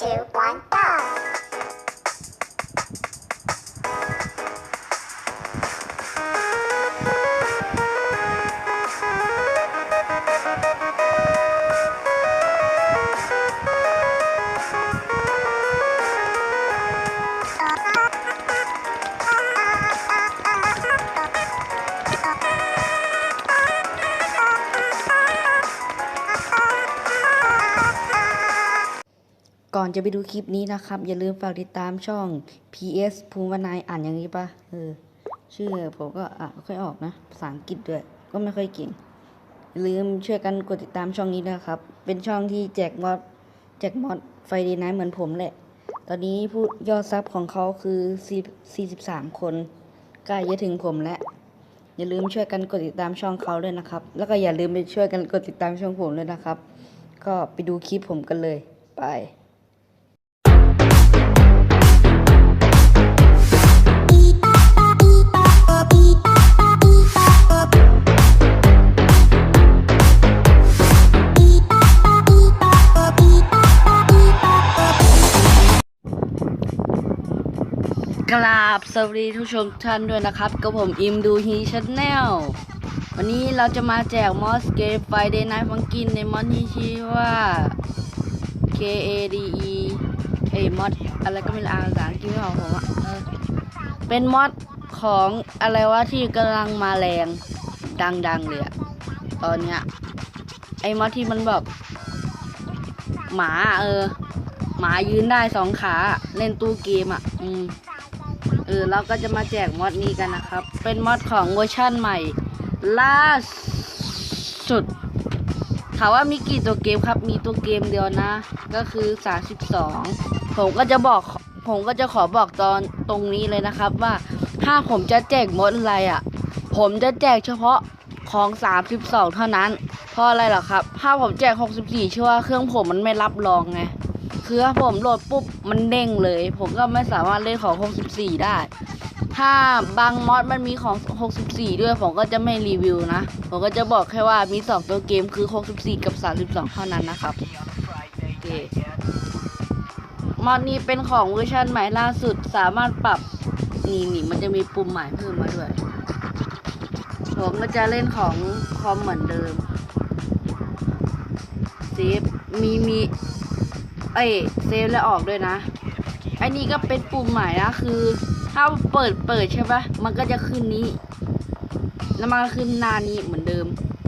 two, one, จะไปดูคลิปนี้นะครับ อย่าลืมฝากติดตามช่อง PS ภูมิวนายอ่านอย่างนี้ปะเออชื่อผมก็อ่านไม่ค่อยออกนะภาษาอังกฤษด้วย ก็ไม่ค่อยเก่งอย่าลืมช่วยกันกดติดตามช่องนี้นะครับ เป็นช่องที่แจกมอดแจกมอดไฟดีไนเหมือนผมแหละ ตอนนี้ผู้ยอดซับของเขาคือ4 43 คนใกล้จะถึงผมแล้วอย่าลืมช่วยกันกดติดตามช่องเขาด้วยนะครับ แล้วก็อย่าลืมไปช่วยกันกดติดตามช่องผมด้วยนะครับ ก็ไปดูคลิปผมกันเลย ไป กราบสวัสดีทุกชมท่านด้วยนะครับกับผมอิมดูฮีชแนลวันนี้เราจะมาแจกมอสเกมไฟเดย์ไนท์ฟังกินในมอดที่ชื่อว่า K A D E เอ้ยมอดอะไรก็ไม่รู้อ่านภาษาอังกฤษไม่ออกผมอะเป็นมอด ของอะไรวะที่กำลังมาแรง ดังๆเลยอะตอนเนี้ยไอ้มอดที่มันแบบ หมาเออ หมายืนได้สองขาเล่นตู้เกมอะอืมเออเราก็จะมาแจกมอดนี้กันนะครับ เป็นมอดของเวอร์ชั่นใหม่ ล่าสุดถามว่ามีกี่ตัวเกมครับ มีตัวเกมเดียวนะ ก็คือ 32 ผมก็จะบอก ผมก็จะขอบอกตอนตรงนี้เลยนะครับว่า ถ้าผมจะแจกมดอะไรอะ ผมจะแจกเฉพาะของ 32 เท่านั้น เพราะอะไรเหรอครับ ถ้าผมแจก 64 เชื่อว่าเครื่องผมมันไม่รับรองไง คือถ้าผมโหลดปุ๊บมันเด้งเลย ผมก็ไม่สามารถเล่นของ 64 ได้ ถ้าบางมอดมันมีของ 64 ด้วย ผมก็จะไม่รีวิวนะ ผมก็จะบอกแค่ว่ามี 2 ตัวเกมคือ 64 กับ 32 เท่านั้นนะครับโอเคมอดนี้เป็นของเวอร์ชันใหม่ล่าสุดสามารถปรับ นี่นี่มันจะมีปุ่มใหม่เพิ่มมาด้วยผมก็จะเล่นของคอมเหมือนเดิมเซฟมีมีเอ้ยเซฟแล้วออกด้วยนะอ้นี่ก็เป็นปุ่มใหม่นะคือ ถ้าเปิดเปิดใช่ปะมันก็จะขึ้นนี้ แล้วมันก็ขึ้นหน้านี้เหมือนเดิม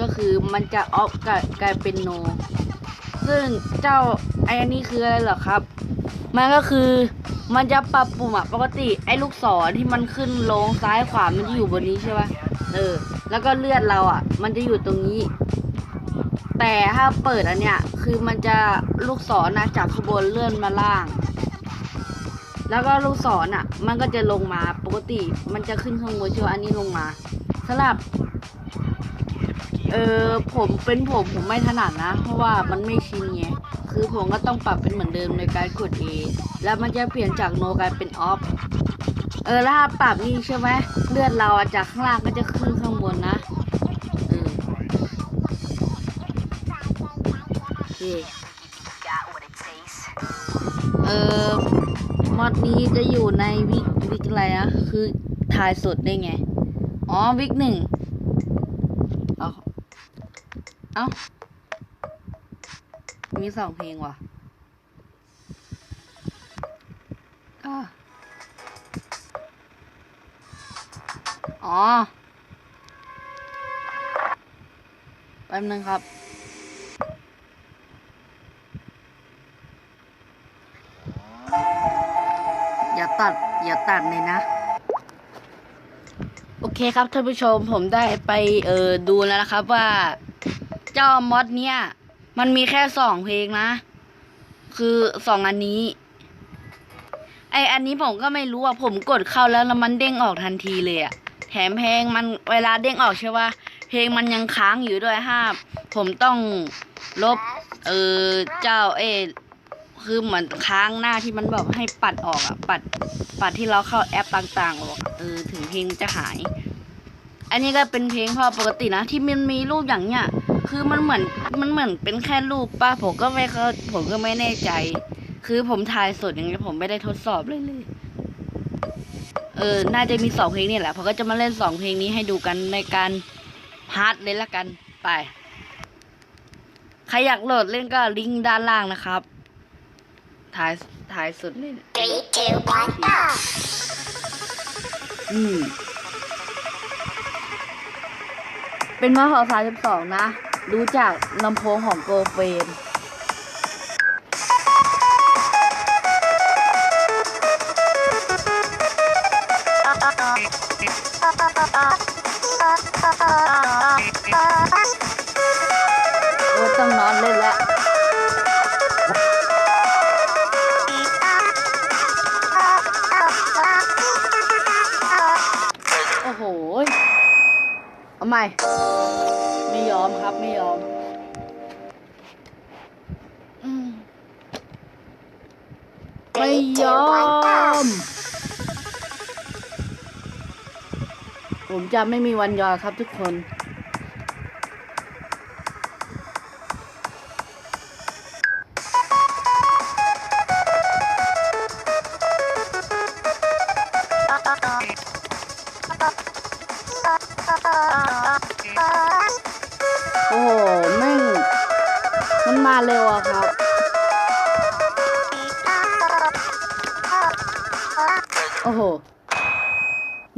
ก็คือมันจะออฟกลายกลายเป็นโน ซึ่งเจ้าไอ้นนี้คืออะไรเหรอครับ มันก็คือ มันจะปรับปุ่มอะปกติไอ้ลูกศรที่มันขึ้นลงซ้ายขวา มันจะอยู่บนนี้ใช่ปะเออ แล้วก็เลือดเราอะมันจะอยู่ตรงนี้ แต่ถ้าเปิดอันเนี้ยคือมันจะลูกศรนะจากข้างบนเลื่อนมาล่าง แล้วก็ลูกศรอะ มันก็จะลงมาปกติมันจะขึ้นข้างบนเชียวอันนี้ลงมาสำหรับเออผมเป็นผมผมไม่ถนัดนะ เพราะว่ามันไม่ชินไง คือผมก็ต้องปรับเป็นเหมือนเดิมในการกด A แล้วมันจะเปลี่ยนจากโนกลายเป็นออฟเออแล้วถ้าปรับนี่ใช่ไหมเลือดเราอะจากข้างล่างก็จะขึ้นข้างบนนะเออโอเคเออมอดนี้จะอยู่ในวิกวิกอะไรอะคือถ่ายสดได้ไง อ๋อวิกหนึ่งเอาเอา มีสองเพลงว่ะอ๋อแป๊บนึงครับ อย่าตัด อย่าตัดเลยนะโอเคครับท่านผู้ชมผมได้ไปเออดูแล้วนะครับว่า เจ้ามอดเนี่ย มันมีแค่สองเพลงนะ คือสองอันนี้ ไออันนี้ผมก็ไม่รู้อะ ผมกดเข้าแล้วแล้วมันเด้งออกทันทีเลยอะ แถมเพลงมันเวลาเด้งออกใช่ป่ะ เพลงมันยังค้างอยู่ด้วยห้าผมต้องลบ เออเจ้าเอคือเหมือนค้างหน้าที่มันแบบให้ปัดออกอะปัด ปัดที่เราเข้าแอปต่างๆออกเออถึงเพลงจะหาย อันนี้ก็เป็นเพลงเพอปกตินะที่มันมีรูปอย่างเนี้ย คือมันเหมือนมันเหมือนเป็นแค่รูปป้าผมก็ไม่เข้าผมก็ไม่แน่ใจ คือผมถ่ายสดอย่างเงี้ยผมไม่ได้ทดสอบเลยเลย เออ น่าจะมีสองเพลงนี่แหละผมก็จะมาเล่นสองเพลงนี้ให้ดูกันในการพาร์ทเลยละกันไปใครอยากโหลดเล่นก็ลิงก์ด้านล่างนะครับถ่ายถ่ายสุดเลย Three, two, one, go! อืมเป็นมหอสามสิบสองนะ รู้จากลำโพงของโกเฟนโอ้ต้องนอนเล่นแล้วโอ้โห เอาใหม่ ไม่ยอมครับไม่ยอมอืมไม่ยอม ผมจะไม่มีวันยอมครับทุกคน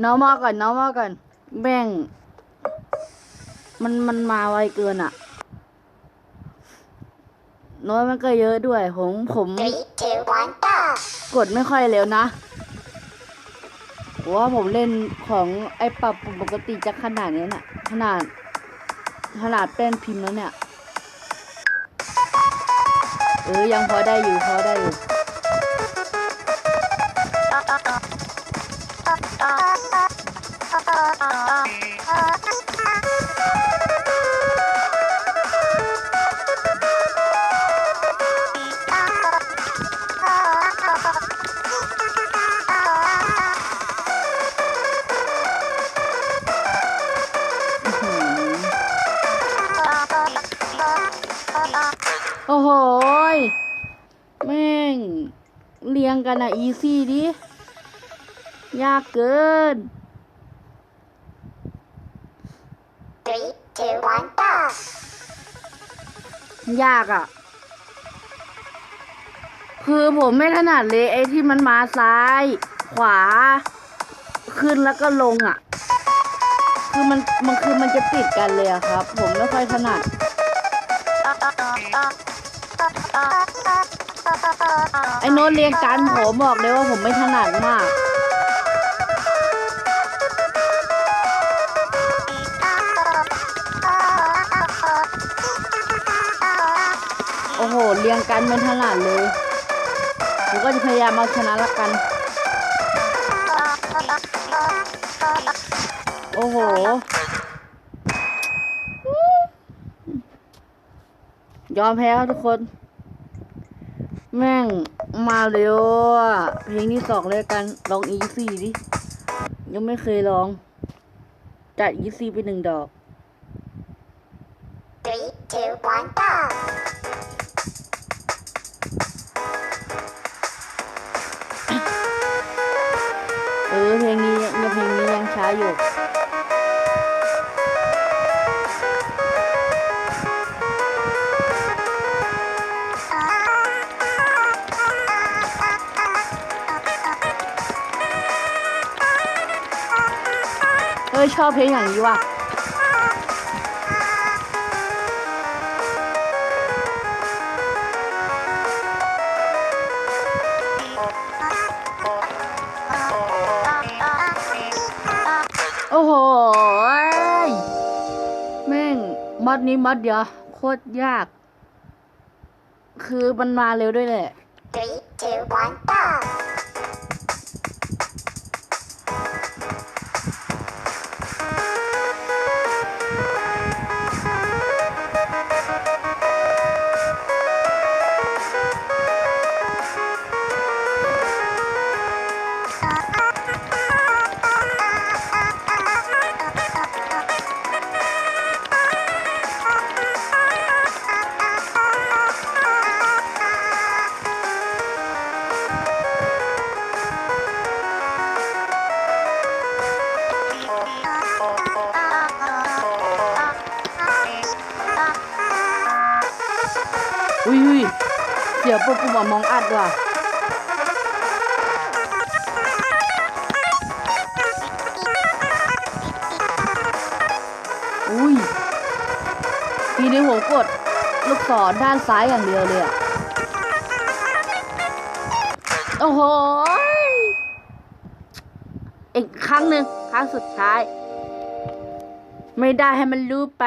น้องมาก่อนน้องมาก่อนแม่ง มันมันมาไวเกินอะ น้อยมันก็เยอะด้วย ผมผม Three, two, one, go! กดไม่ค่อยเร็วนะเพราะว่าผมเล่นของไอ้ปรับปกติจะขนาดนี้น่ะ ขนาด ขนาดเป็นพิมพ์แล้วเนี่ย เออยังพอได้อยู่พอได้อยู่ โอ้โหแม่ง เรียงกันอะอีซี่ดิ ยากเกิน Three, two, one, go! ยากอะคือผมไม่ถนัดเลยไอ้ที่มันมาซ้าย ขวา ขึ้นแล้วก็ลงอะ่ะคือมันมันคือมันจะติดกันเลยอะครับ ผมไม่ค่อยถนัด ไอ้โน้ตเรียงกันผมบอกเลยว่าผมไม่ถนัดมาก โอ้โห เรียงกันเป็นถนัดเลย ผมก็จะพยายามเอาชนะละกัน โอ้โห ยอมแพ้ทุกคน แม่งมาเร็วเพลงที่สองเลยกันลองอีซี่ดิ ยังไม่เคยลอง จัดอีซี่ไปหนึ่งดอก Three, two, one, go! เอ้ยชอบเพลงอย่างนี้ว่ะโอ้โหยแม่งมอดนี้มอดเดียวโคตรยาก คือมันมาเร็วด้วยแหละ Three, two, one, go! อุ้ยเดี๋ยวพวกกูมามองอัดว่ะอุ้ยทีนี้ผมกดลูกศรด้านซ้ายอย่างเดียวเลยอะโอ้โหอีกครั้งหนึ่งครั้งสุดท้าย ไม่ได้ให้มันรู้ไป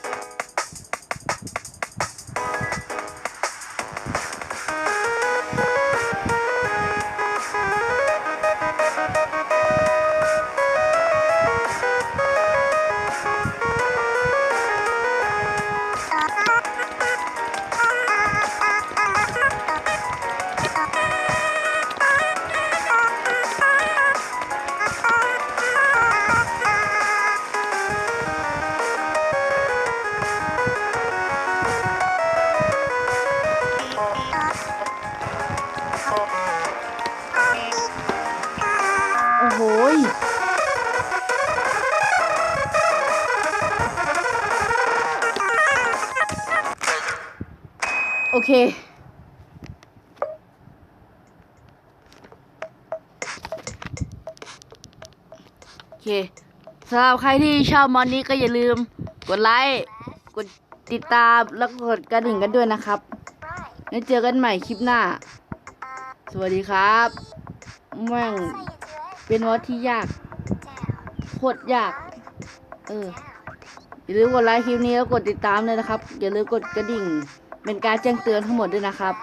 เค โอเคสำหรับใครที่ชอบมอนนี้ก็อย่าลืม กดไลค์ กดติดตามแล้วก็กดกระดิ่งกันด้วยนะครับ แล้วเจอกันใหม่คลิปหน้า สวัสดีครับแม่งเป็นมอสที่ยากโคตรยาก เอออย่าลืมกดไลค์คลิปนี้แล้วกดติดตามเลยนะครับ อย่าลืมกดกระดิ่ง เป็นการแจ้งเตือนทั้งหมดด้วยนะครับ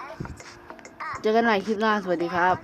เจอกันใหม่คลิปหน้า สวัสดีครับ